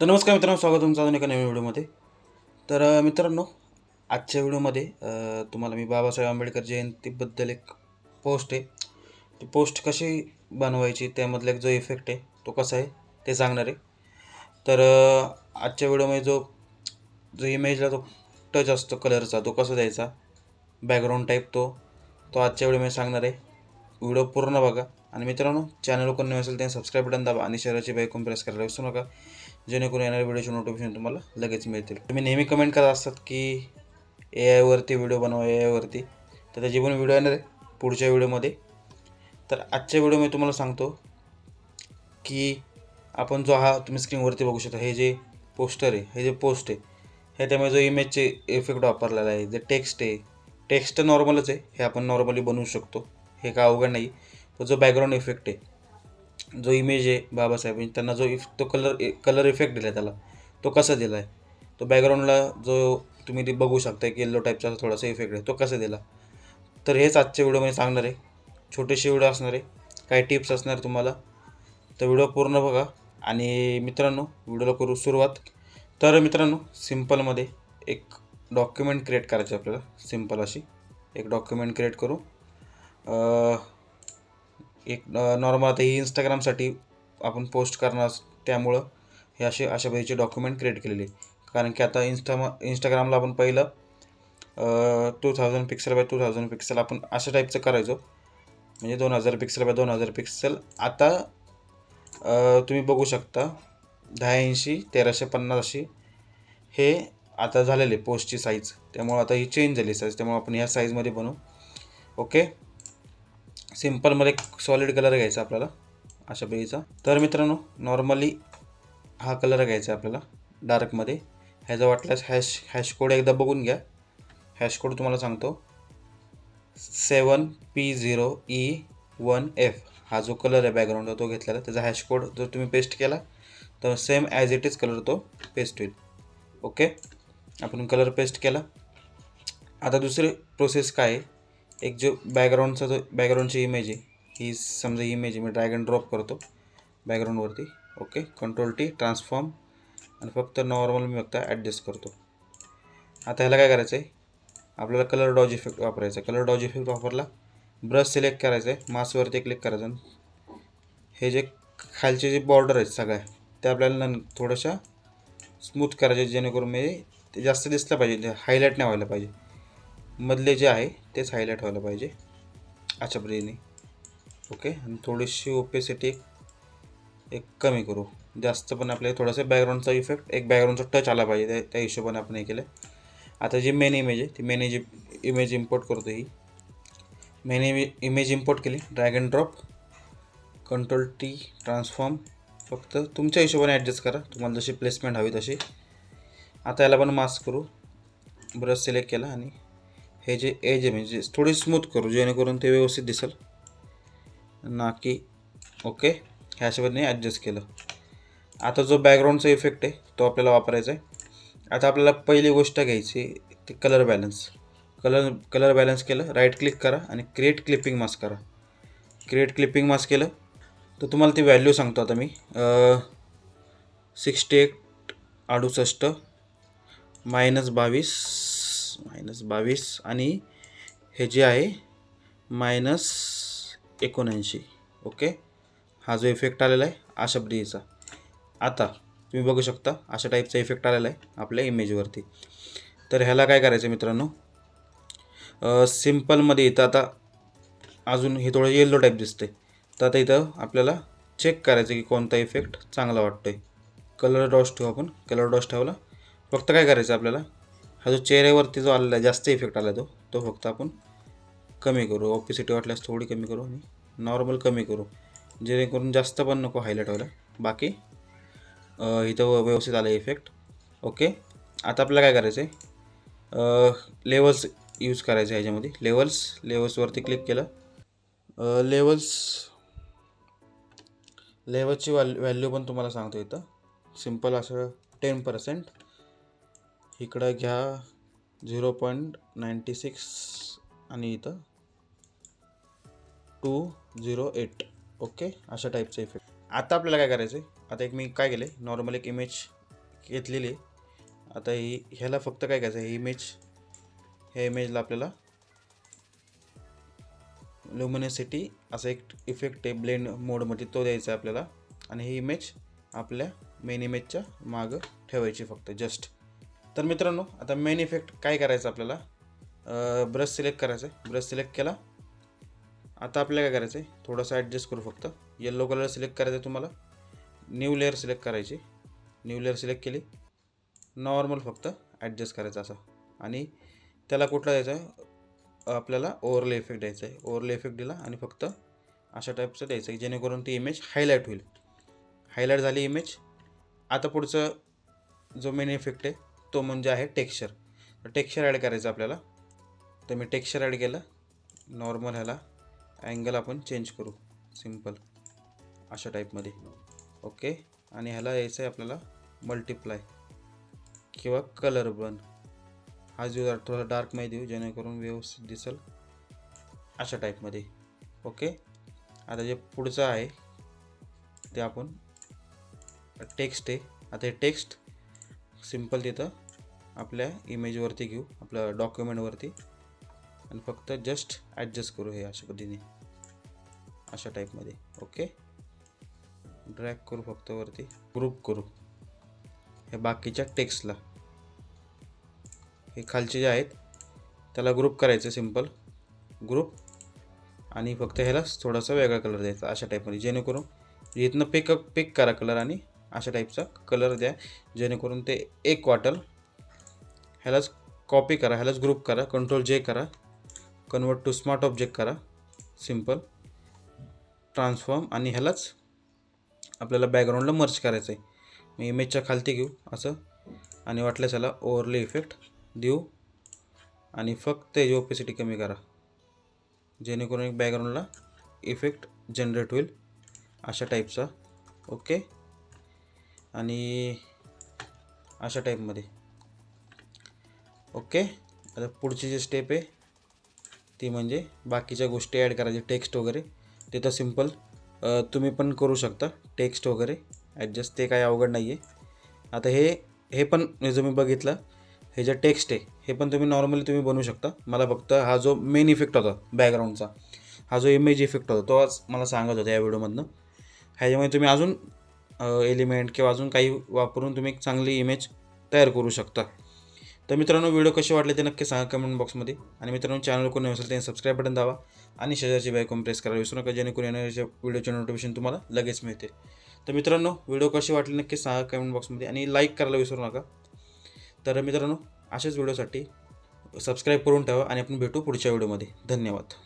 तर नमस्कार मित्रांनो स्वागत तुमचं अजून एका नवीन व्हिडिओमध्ये. तर मित्रांनो आजच्या व्हिडिओमध्ये तुम्हाला मी बाबासाहेब आंबेडकर जयंतीबद्दल एक पोस्ट आहे. ती पोस्ट कशी बनवायची त्यामधला एक जो इफेक्ट आहे तो कसा आहे ते सांगणार आहे. तर आजच्या व्हिडिओमध्ये जो जो इमेजला जो टच असतो कलरचा तो कसा द्यायचा बॅकग्राऊंड टाईप तो तो आजच्या व्हिडिओमध्ये सांगणार आहे. व्हिडिओ पूर्ण बघा. आणि मित्रांनो चॅनल कोण नवीन असेल त्यांनी सबस्क्राईब बटन दाबा आणि शहराची बाईकून प्रेस करायला विसरू नका. जेणेकरून येणाऱ्या व्हिडिओचे नोटिफिकेशन तुम्हाला लगेच मिळतील. तुम्ही नेहमी कमेंट करत असतात की ए आयवरती व्हिडिओ बनवा ए आयवरती तर त्याची पण व्हिडिओ येणार आहे पुढच्या व्हिडिओमध्ये तर आजच्या व्हिडिओ मी तुम्हाला सांगतो की आपण जो हा तुम्ही स्क्रीनवरती बघू शकता हे जे पोस्टर आहे हे जे पोस्ट आहे हे त्यामुळे जो इमेजचे इफेक्ट वापरलेला आहे जे टेक्स्ट आहे टेक्स्ट तर नॉर्मलच आहे हे आपण नॉर्मली बनवू शकतो. हे काय अवघड नाही. पण जो बॅकग्राऊंड इफेक्ट आहे जो इमेज आहे बाबासाहेबांनी त्यांना जो इफ तो कलर कलर इफेक्ट दिला आहे त्याला. तो कसा दिला आहे तो बॅकग्राऊंडला जो तुम्ही ते बघू शकता की येल्लो टाईपचा थोडासा इफेक्ट आहे. तो कसा दिला? तर हेच आजच्या व्हिडिओमध्ये सांगणार आहे. छोटेसे व्हिडिओ असणार आहे. काही टिप्स असणार तुम्हाला. तर व्हिडिओ पूर्ण बघा. आणि मित्रांनो व्हिडिओला करू सुरुवात. तर मित्रांनो सिम्पलमध्ये एक डॉक्युमेंट क्रिएट करायचं आपल्याला. सिंपल अशी. एक डॉक्युमेंट क्रिएट करू. एक नॉर्मल आता ही इंस्टाग्रामसाठी आपण पोस्ट करणार त्यामुळं हे असे अशा पद्धतीचे डॉक्युमेंट क्रिएट केलेले कारण की आता इंस्टा इंस्टाग्रामला आपण पहिलं two thousand pixel by two thousand pixel आपण अशा टाईपचं करायचो. म्हणजे दोन हजार पिक्सल बाय दोन हजार पिक्सल आता तुम्ही बघू शकता दहा ऐंशी तेराशे पन्नास अशी हे आता झालेले पोस्टची साईज त्यामुळं आता ही चेंज झाली साईज त्यामुळे आपण ह्या साईजमध्ये बनवू. ओके सिम्पलमध्ये एक सॉलिड कलर घ्यायचा आपल्याला अशा पद्धतीचा तर मित्रांनो नॉर्मली हा कलर घ्यायचा आहे आपल्याला डार्कमध्ये ह्याचा वाटल्यास हॅश हॅश कोड एकदा बघून घ्या. हॅश कोड तुम्हाला सांगतो. Seven P zero E one F हा जो कलर आहे बॅकग्राऊंडचा तो घेतलेला. त्याचा हॅश कोड जर तुम्ही पेस्ट केला तर same as it is colour तो पेस्ट होईल. ओके आपण कलर पेस्ट केला. आता दुसरी प्रोसेस काय आहे? एक जो बॅकग्राऊंडचा जो बॅकग्राऊंडची इमेज आहे. ही समजा इमेज आहे मी ड्रॅग अँड ड्रॉप करतो बॅकग्राऊंडवरती ओके कंट्रोल टी ट्रान्सफॉर्म आणि फक्त नॉर्मल मी फक्त ॲडजस्ट करतो. आता ह्याला काय करायचं आहे आपल्याला कलर डॉज इफेक्ट वापरायचा. कलर डॉज इफेक्ट वापरला ब्रश सिलेक्ट करायचं आहे मास्कवरती क्लिक करायचं. आणि हे जे खालचे जे बॉर्डर आहेत सगळ्या त्या आपल्याला नन थोड्याशा स्मूथ करायचे जेणेकरून मी ते जास्त दिसलं पाहिजे हायलाईट नाही व्हायला पाहिजे. मधले जे आहे तेच हायलाईट व्हायला पाहिजे. अशा पद्धतीने ओके आणि थोडीशी ओपेसिटी एक एक कमी करू. जास्त पण आपल्याला थोडासा बॅकग्राऊंडचा इफेक्ट एक बॅकग्राऊंडचा टच आला पाहिजे त्या त्या हिशोबाने आपण हे केलं. आता जी मेन इमेज आहे ती मेन इज इमेज इम्पोर्ट करतो ही. मेन इमे इमेज इम्पोर्ट केली. Drag and drop control T transform फक्त तुमच्या हिशोबाने ॲडजस्ट करा. तुम्हाला जशी प्लेसमेंट हवी तशी. आता याला पण मास्क करू. ब्रश सिलेक्ट केला आणि हे जे एज आहे म्हणजे थोडी स्मूथ करू जेणेकरून ते व्यवस्थित दिसेल. ना की ओके ह्या हिशोबाने ॲडजस्ट केलं. आता जो बॅकग्राऊंडचा इफेक्ट आहे तो आपल्याला वापरायचा आहे. आता आपल्याला पहिली गोष्ट घ्यायची ते colour balance colour colour balance केलं राईट क्लिक करा आणि क्रिएट क्लिपिंग मास्क करा. क्रिएट क्लिपिंग मास्क केलं तर तुम्हाला ती व्हॅल्यू सांगतो आता मी. सिक्स्टी एट अडुसष्ट मायनस बावीस मायनस बावीस आणि हे जे आहे मायनस एकोणऐंशी. ओके? हा जो इफेक्ट आलेला आहे अशा पद्धतीचा. आता तुम्ही बघू शकता अशा टाईपचा इफेक्ट आलेला आहे आपल्या इमेजवरती तर ह्याला काय करायचं मित्रांनो? सिम्पलमध्ये इथं आता अजून हे थोडं येल्लो टाईप दिसते तर आता इथं आपल्याला चेक करायचं की कोणता इफेक्ट चांगला वाटतो आहे कलर डॉस ठेवू आपण कलर डॉस ठेवला. फक्त काय करायचं आपल्याला? हा जो चेहऱ्यावरती जो आलेला आहे जास्त इफेक्ट आला तो तो फक्त आपण कमी करू. ऑपिसिटी वाटल्यास थोडी कमी करू आणि नॉर्मल कमी करू. जेणेकरून जास्त पण नको हायलाईट व्हायला. बाकी इथं व्यवस्थित आलं इफेक्ट ओके आता आपल्याला काय करायचं आहे लेवल्स यूज करायचे आहे ह्याच्यामध्ये लेवल्स लेवल्सवरती क्लिक केलं. लेवल्स लेवलची वॅल व्हॅल्यू पण तुम्हाला सांगतो इथं. सिंपल असं टेन पर्सेंट इकडं घ्या झिरो पॉईंट नाईंटी सिक्स आणि इथं टू झिरो एट. ओके? अशा टाईपचा इफेक्ट आता आपल्याला काय करायचं आहे आता एक मी काय केलं आहे नॉर्मल एक इमेज घेतलेली आता ही ह्याला फक्त काय करायचं आहे इमेज ह्या इमेजला आपल्याला ल्युमिनेसिटी असा एक इफेक्ट आहे. ब्लेंड मोडमध्ये तो द्यायचा आहे आपल्याला. आणि ही इमेज आपल्या मेन इमेजच्या मागं ठेवायची फक्त जस्ट तर मित्रांनो आता मेन इफेक्ट काय करायचं आपल्याला? ब्रश सिलेक्ट करायचं आहे ब्रश सिलेक्ट केला. आता आपल्याला काय करायचं आहे थोडंसं ॲडजस्ट करू फक्त. येल्लो कलर सिलेक्ट करायचं आहे तुम्हाला. न्यू लेअर सिलेक्ट करायची. न्यू लेअर सिलेक्ट केली. नॉर्मल फक्त ॲडजस्ट करायचं असं. आणि त्याला कुठला द्यायचा आहे? आपल्याला ओवरले इफेक्ट द्यायचा आहे ओवरले इफेक्ट दिला आणि फक्त अशा टाईपचं द्यायचं आहे जेणेकरून ती इमेज हायलाईट होईल. हायलाईट झाली इमेज आता पुढचं जो मेन इफेक्ट आहे तो म्हणजे आहे टेक्स्चर. तर टेक्स्चर ॲड करायचं आपल्याला. तर मी टेक्स्चर ॲड केलं. नॉर्मल ह्याला. अँगल आपण चेंज करू. सिंपल अशा टाईपमध्ये ओके आणि ह्याला यायचं आहे आपल्याला मल्टिप्लाय किंवा कलर बन हा जो थोडा डार्कमध्ये देऊ जेणेकरून व्यवस्थित दिसेल. अशा टाईपमध्ये ओके आता जे पुढचं आहे ते आपण टेक्स्ट आहे. आता हे टेक्स्ट सिंपल तिथं आपल्या इमेजवरती घेऊ आपल्या डॉक्युमेंटवरती आणि फक्त जस्ट ॲडजस्ट करू हे अशा पद्धतीने. अशा टाईपमध्ये ओके ड्रॅग करू फक्त वरती. ग्रुप करू. हे बाकीच्या टेक्स्टला हे खालचे जे आहेत त्याला ग्रुप करायचं सिंपल ग्रुप आणि फक्त ह्याला थोडासा वेगळा कलर द्यायचा अशा टाईपमध्ये जेणेकरून इथनं पिक पिक करा कलर आणि अशा टाईपचा कलर द्या. जेणेकरून ते एक वाटल ह्यालाच कॉपी करा ह्यालाच ग्रुप करा कंट्रोल जे करा कन्वर्ट टू स्मार्ट ऑब्जेक्ट करा सिंपल ट्रान्सफॉर्म आणि ह्यालाच आपल्याला बॅकग्राऊंडला मर्च करायचं आहे मी इमेजच्या खालती घेऊ असं. आणि वाटल्यास ह्याला ओव्हरले इफेक्ट देऊ. आणि फक्त याची ओपेसिटी कमी करा. जेणेकरून एक बॅकग्राऊंडला इफेक्ट जनरेट होईल अशा टाईपचा ओके आणि अशा टाईपमध्ये ओके? आता पुढची जी स्टेप आहे ती म्हणजे बाकीच्या गोष्टी ॲड करायचे टेक्स्ट वगैरे. ते तर सिंपल तुम्ही पण करू शकता टेक्स्ट वगैरे. ॲडजस्ट ते काही अवघड नाही आहे आता हे हे पण जो मी बघितलं हे जे टेक्स्ट आहे हे पण तुम्ही नॉर्मली तुम्ही बनवू शकता. मला फक्त हा जो मेन इफेक्ट होता बॅकग्राऊंडचा हा जो इमेज इफेक्ट होता तो आज मला सांगत होता या व्हिडिओमधनं ह्याच्यामध्ये तुम्ही अजून एलिमेंट किंवा अजून काही वापरून तुम्ही एक चांगली इमेज तयार करू शकता. तर मित्रांनो व्हिडिओ कसे वाटले ते नक्की सांगा कमेंट बॉक्समध्ये आणि मित्रांनो चॅनल कोणी असेल त्यांनी सबस्क्राईब बटन दावा आणि शेजारची बायकॉन प्रेस करायला विसरू नका जेणेकरून येणाऱ्या व्हिडिओचे नोटिफिकेशन तुम्हाला लगेच मिळते. तर मित्रांनो व्हिडिओ कसे वाटले नक्की सांगा कमेंट बॉक्समध्ये आणि लाईक करायला विसरू नका. तर मित्रांनो अशाच व्हिडिओसाठी सबस्क्राईब करून ठेवा आणि आपण भेटू पुढच्या व्हिडिओमध्ये. धन्यवाद.